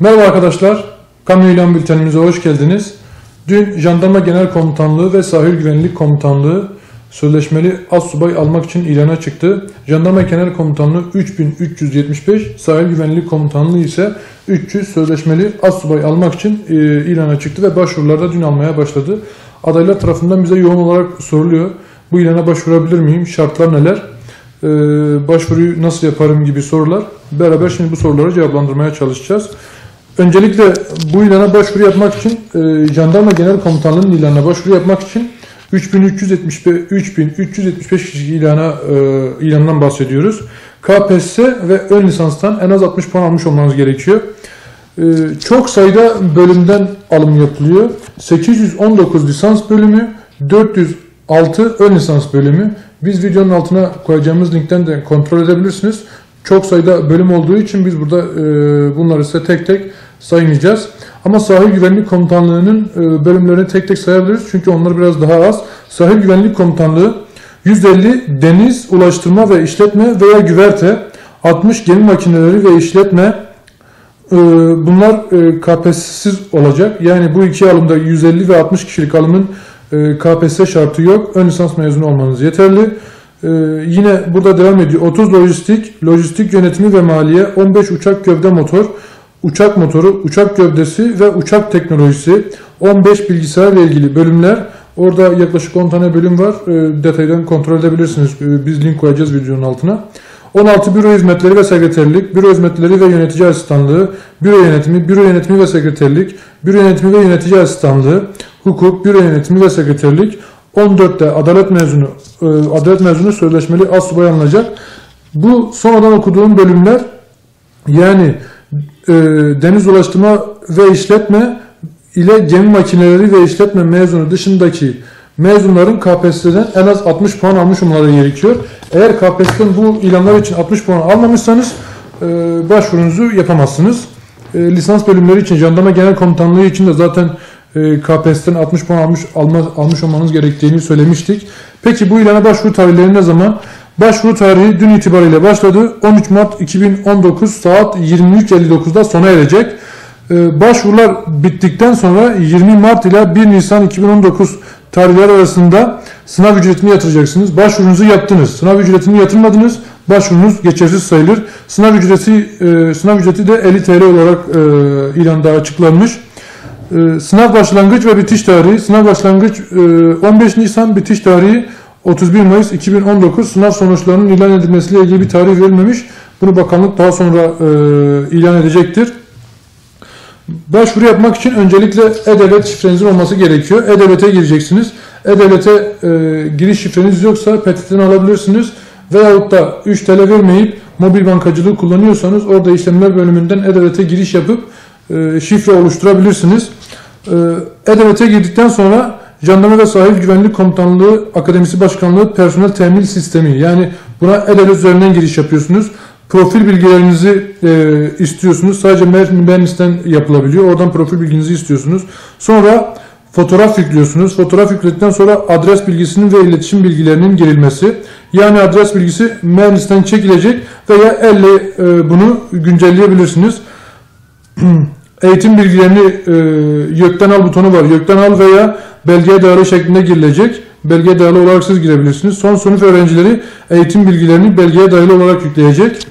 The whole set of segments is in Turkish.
Merhaba arkadaşlar, Kamu İlan Bültenimize hoş geldiniz. Dün Jandarma Genel Komutanlığı ve Sahil Güvenlik Komutanlığı sözleşmeli az subay almak için ilana çıktı. Jandarma Genel Komutanlığı 3375, Sahil Güvenlik Komutanlığı ise 300 sözleşmeli az subay almak için e, ilana çıktı ve başvurular da dün almaya başladı. Adaylar tarafından bize yoğun olarak soruluyor. Bu ilana başvurabilir miyim? Şartlar neler? Ee, başvuruyu nasıl yaparım gibi sorular. Beraber şimdi bu soruları cevaplandırmaya çalışacağız. Öncelikle bu ilana başvuru yapmak için e, Jandarma Genel Komutanlığı'nın ilanına başvuru yapmak için 3375 3375 kişi ilana e, ilandan bahsediyoruz. KPSS ve ön lisanstan en az 60 puan almış olmanız gerekiyor. E, çok sayıda bölümden alım yapılıyor. 819 lisans bölümü, 406 ön lisans bölümü. Biz videonun altına koyacağımız linkten de kontrol edebilirsiniz. Çok sayıda bölüm olduğu için biz burada e, bunları size tek tek saymayacağız. Ama Sahil Güvenlik Komutanlığı'nın e, bölümlerini tek tek sayabiliriz. Çünkü onlar biraz daha az. Sahil Güvenlik Komutanlığı 150 deniz, ulaştırma ve işletme veya güverte, 60 gemi makineleri ve işletme e, bunlar KPSS'siz olacak. Yani bu iki alımda 150 ve 60 kişilik alımın KPSS şartı yok. Ön lisans mezunu olmanız yeterli. Yine burada devam ediyor. 30 lojistik, lojistik yönetimi ve maliye, 15 uçak gövde motor, uçak motoru, uçak gövdesi ve uçak teknolojisi, 15 bilgisayarla ilgili bölümler. Orada yaklaşık 10 tane bölüm var. E, detaydan kontrol edebilirsiniz. E, biz link koyacağız videonun altına. 16 büro hizmetleri ve sekreterlik, büro hizmetleri ve yönetici asistanlığı, büro yönetimi, büro yönetimi ve sekreterlik, büro yönetimi ve yönetici asistanlığı, hukuk, büro yönetimi ve sekreterlik, 14'te adalet mezunu, e, adalet mezunu sözleşmeli az subay alınacak. Bu sonradan okuduğum bölümler yani e, deniz ulaştırma ve işletme ile gemi makineleri ve işletme mezunu dışındaki mezunların KPSS'den en az 60 puan almış olmaları gerekiyor. Eğer KPSS'den bu ilanlar için 60 puan almamışsanız e, başvurunuzu yapamazsınız. E, lisans bölümleri için Jandarma Genel Komutanlığı için de zaten e, KPSS'den 60 puan almış, alma, almış olmanız gerektiğini söylemiştik. Peki bu ilana başvuru tarihleri ne zaman? Başvuru tarihi dün itibariyle başladı. 13 Mart 2019 saat 23.59'da sona erecek. Ee, başvurular bittikten sonra 20 Mart ile 1 Nisan 2019 tarihler arasında sınav ücretini yatıracaksınız. Başvurunuzu yaptınız. Sınav ücretini yatırmadınız. Başvurunuz geçersiz sayılır. Sınav ücreti e, sınav ücreti de 50 TL olarak e, ilanda açıklanmış. E, sınav başlangıç ve bitiş tarihi. Sınav başlangıç 15 Nisan, bitiş tarihi 31 Mayıs 2019 sınav sonuçlarının ilan edilmesiyle ilgili bir tarih verilmemiş. Bunu bakanlık daha sonra e, ilan edecektir. Başvuru yapmak için öncelikle E-Devlet şifrenizin olması gerekiyor. E-Devlet'e gireceksiniz. E-Devlet'e e, giriş şifreniz yoksa PTT'den alabilirsiniz. Veyahut da 3 TL vermeyip mobil bankacılığı kullanıyorsanız orada işlemler bölümünden E-Devlet'e giriş yapıp e, şifre oluşturabilirsiniz. E, E-Devlet'e girdikten sonra Jandarma ve Sahil Güvenlik Komutanlığı Akademisi Başkanlığı personel temin sistemi yani buna EDEL üzerinden giriş yapıyorsunuz. Profil bilgilerinizi e, istiyorsunuz. Sadece Mernis'ten yapılabiliyor. Oradan profil bilginizi istiyorsunuz. Sonra fotoğraf yüklüyorsunuz. Fotoğraf yükledikten sonra adres bilgisinin ve iletişim bilgilerinin girilmesi. Yani adres bilgisi Mernis'ten çekilecek veya elle e, bunu güncelleyebilirsiniz. Eğitim bilgilerini e, YÖK'ten al butonu var. YÖK'ten al veya belgeye dayalı şeklinde girilecek. Belgeye dayalı olarak siz girebilirsiniz. Son sınıf öğrencileri eğitim bilgilerini belgeye dayalı olarak yükleyecek.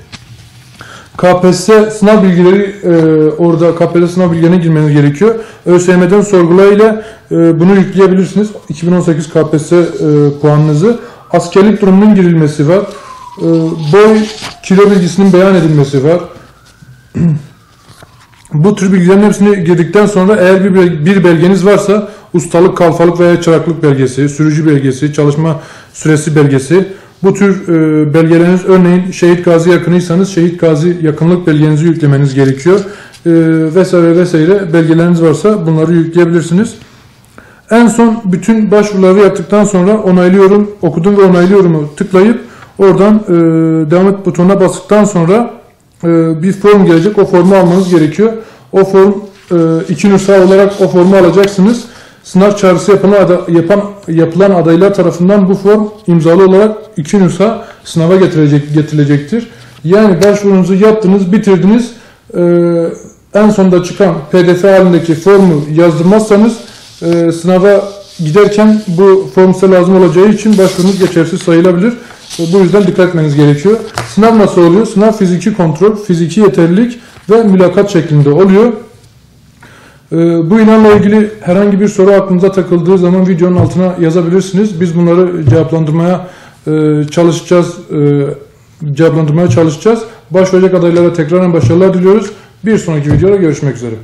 KPSS sınav bilgileri e, orada KPSS sınav bilgilerine girmeniz gerekiyor. ÖSYM'den sorgulayla e, bunu yükleyebilirsiniz. 2018 KPSS e, puanınızı. Askerlik durumunun girilmesi var. E, boy kilo bilgisinin beyan edilmesi var. Bu tür bilgilerin hepsini girdikten sonra eğer bir, bir belgeniz varsa ustalık, kalfalık veya çıraklık belgesi, sürücü belgesi, çalışma süresi belgesi bu tür e, belgeleriniz örneğin şehit gazi yakınıysanız şehit gazi yakınlık belgenizi yüklemeniz gerekiyor. E, vesaire vesaire belgeleriniz varsa bunları yükleyebilirsiniz. En son bütün başvuruları yaptıktan sonra onaylıyorum, okudum ve onaylıyorumu tıklayıp oradan e, devam et butonuna bastıktan sonra e, bir form gelecek. O formu almanız gerekiyor. O form e, iki nüsha olarak o formu alacaksınız. Sınav çağrısı yapan, yapan yapılan adaylar tarafından bu form imzalı olarak iki nüsha sınava getirecek, getirilecektir. Yani başvurunuzu yaptınız, bitirdiniz. Ee, en sonunda çıkan pdf halindeki formu yazdırmazsanız e, sınava giderken bu form size lazım olacağı için başvurunuz geçersiz sayılabilir. E, Bu yüzden dikkat etmeniz gerekiyor. Sınav nasıl oluyor? Sınav fiziki kontrol, fiziki yeterlilik ve mülakat şeklinde oluyor. Ee, Bu ilanla ilgili herhangi bir soru aklınıza takıldığı zaman videonun altına yazabilirsiniz. Biz bunları cevaplandırmaya e, çalışacağız. e, Cevaplandırmaya çalışacağız. Başvuracak adaylara tekrardan başarılar diliyoruz. Bir sonraki videoda görüşmek üzere.